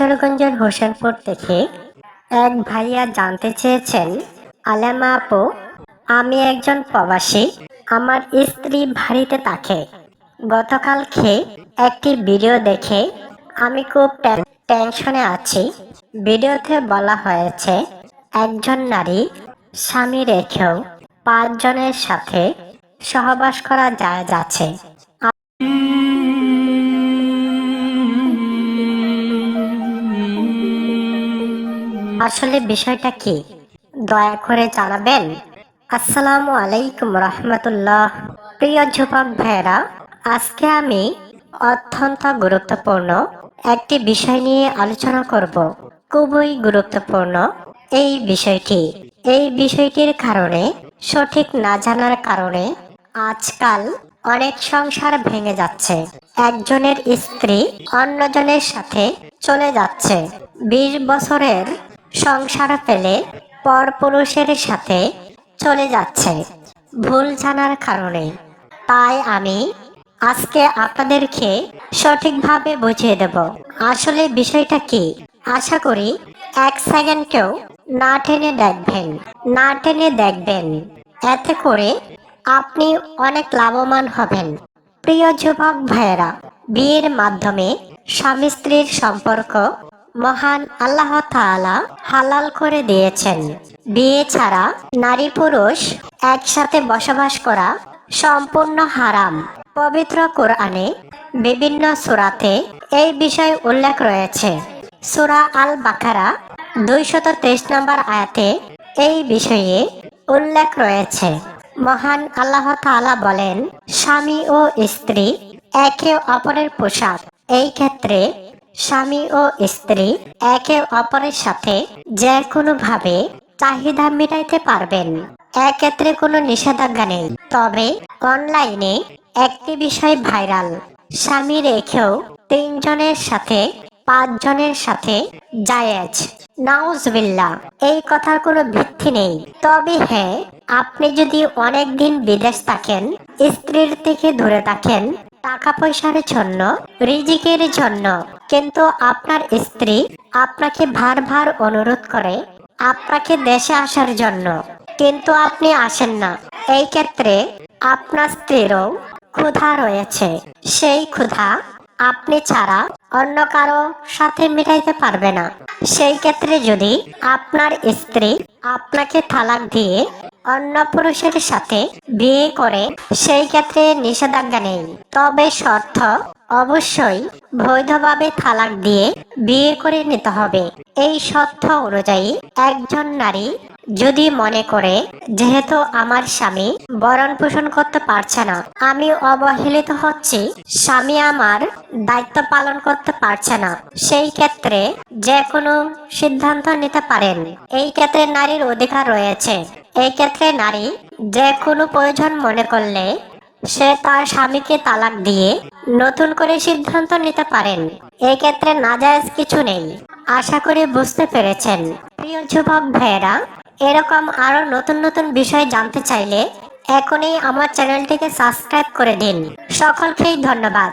কিশোরগঞ্জের হোসেনপুর থেকে এক ভাইয়া জানতে চেয়েছেন, আলেমা আপু, আমি একজন প্রবাসী, আমার স্ত্রী বাড়িতে থাকে। গতকাল খেয়ে একটি ভিডিও দেখে আমি খুব টেনশনে আছি। ভিডিওতে বলা হয়েছে, একজন নারী স্বামী রেখেও পাঁচজনের সাথে সহবাস করা যায় যাচ্ছে। আসলে বিষয়টা কি? দয়া করে জানাবেন। আসসালামু আলাইকুম রহমতুল্লাহ। প্রিয় যুবক ভাইরা আজকে আমি অত্যন্ত গুরুত্বপূর্ণ একটি বিষয় নিয়ে আলোচনা করব। খুবই গুরুত্বপূর্ণ এই বিষয়টি। এই বিষয়টির কারণে, সঠিক না জানার কারণে আজকাল অনেক সংসার ভেঙে যাচ্ছে। একজনের স্ত্রী অন্যজনের সাথে চলে যাচ্ছে। বিশ বছরের সংসার ফেলে পরপুরুষের সাথে চলে যাচ্ছে। ভুল জানার কারণে। তাই আমি আজকে আপনাদেরকে সঠিকভাবে বুঝিয়ে দেব। আসলে বিষয়টা কি? আশা করি এক সেকেন্ডকেও না টেনে দেখবেন। না টেনে দেখবেন। এতে করে আপনি অনেক লাভবান হবেন। প্রিয় যুবক ভাইয়েরা, বিয়ের মাধ্যমে স্বামী স্ত্রীর সম্পর্ক মহান আল্লাহ তাআলা হালাল করে দিয়েছেন। বিয়ে ছাড়া নারী পুরুষ একসাথে বসবাস করা সম্পূর্ণ হারাম। পবিত্র কোরআনে বিভিন্ন সুরাতে এই বিষয় উল্লেখ রয়েছে। সূরা আল বাকারা দুইশত তেইশ নম্বর আয়াতে এই বিষয়ে উল্লেখ রয়েছে। মহান আল্লাহ তাআলা বলেন, স্বামী ও স্ত্রী একে অপরের পোশাক। এই ক্ষেত্রে স্বামী ও স্ত্রী একে অপরের সাথে যে কোনো ভাবে চাহিদা মেটাইতে পারবেন। এক্ষেত্রে কোনো নিষেধাজ্ঞা নেই। তবে অনলাইনে একটি বিষয় ভাইরাল। স্বামী রেখেও তিনজনের সাথে, পাঁচজনের সাথে জায়েজ। নাউজবিল্লা এই কথার কোনো ভিত্তি নেই। তবে হ্যাঁ আপনি যদি অনেক দিন বিদেশ থাকেন, স্ত্রীর থেকে দূরে থাকেন টাকা পয়সার জন্য, রিজিকের জন্য। কিন্তু আপনার স্ত্রী আপনাকে ভার অনুরোধ করে আপনাকে দেশে আসার জন্য। কিন্তু আপনি আসেন না। এই ক্ষেত্রে আপনার স্ত্রীরও ক্ষুধা রয়েছে। সেই ক্ষুধা আপনি ছাড়া অন্য কারও সাথে মিটাইতে পারবে না। সেই ক্ষেত্রে যদি আপনার স্ত্রী আপনাকে থালাক দিয়ে অন্য পুরুষের সাথে বিয়ে করে সেই ক্ষেত্রে নিষেধাজ্ঞা নেই। তবে শর্ত অবশ্যই বৈধভাবে তালাক দিয়ে বিয়ে করে নিতে হবে। এই শর্ত অনুযায়ী একজন নারী যদি মনে করে, যেহেতু আমার স্বামী বরণ পোষণ করতে পারছে না, আমি অবহেলিত হচ্ছি, স্বামী আমার দায়িত্ব পালন করতে পারছে না, সেই ক্ষেত্রে যে কোনো সিদ্ধান্ত নিতে পারেন। এই ক্ষেত্রে নারীর অধিকার রয়েছে। এই ক্ষেত্রে নারী যে কোনো প্রয়োজন মনে করলে সে তার স্বামীকে তালাক দিয়ে নতুন করে সিদ্ধান্ত নিতে পারেন। এক্ষেত্রে ক্ষেত্রে নাজায়েজ কিছু নেই। আশা করি বুঝতে পেরেছেন। প্রিয় যুবক ভাইয়েরা, এরকম আরও নতুন নতুন বিষয় জানতে চাইলে এখনই আমার চ্যানেলটিকে সাবস্ক্রাইব করে দিন। সকলকেই ধন্যবাদ।